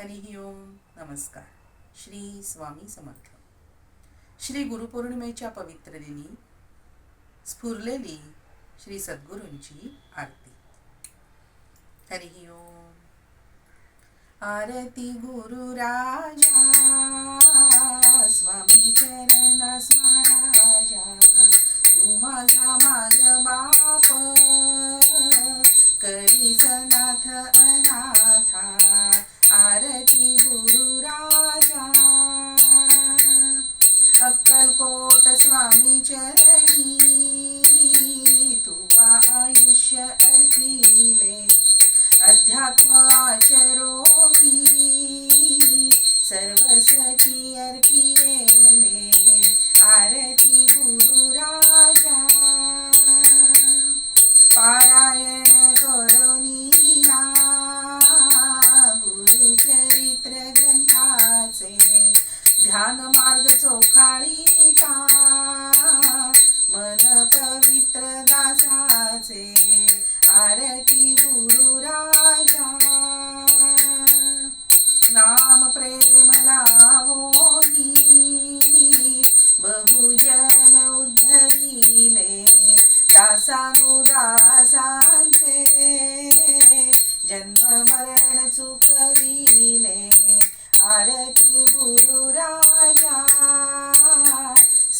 हरिही ओम. नमस्कार. श्री स्वामी समर्थ. श्री गुरुपौर्णिमेच्या पवित्र दिनी स्फुरलेली श्री सद्गुरूंची आरती. हरिही ओम. आरती गुरु स्वामी चरणी तुवा आयुष्य अर्पिले. अध्यात्म आचरोनी सर्वस्वची अर्पिले आरती गुरु राजा. पारायण करोनिया गुरुचरित्र ग्रंथाचे. ध्यान मार्ग चोखाळी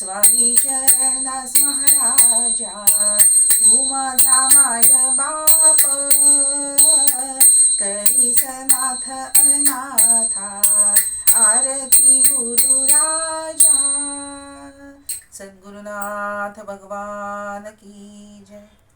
स्वामी चरणदास महाराजा तू माझा माय बाप. करी सनाथ अनाथा आरती गुरु राजा. सद्गुरुनाथ भगवान की जय.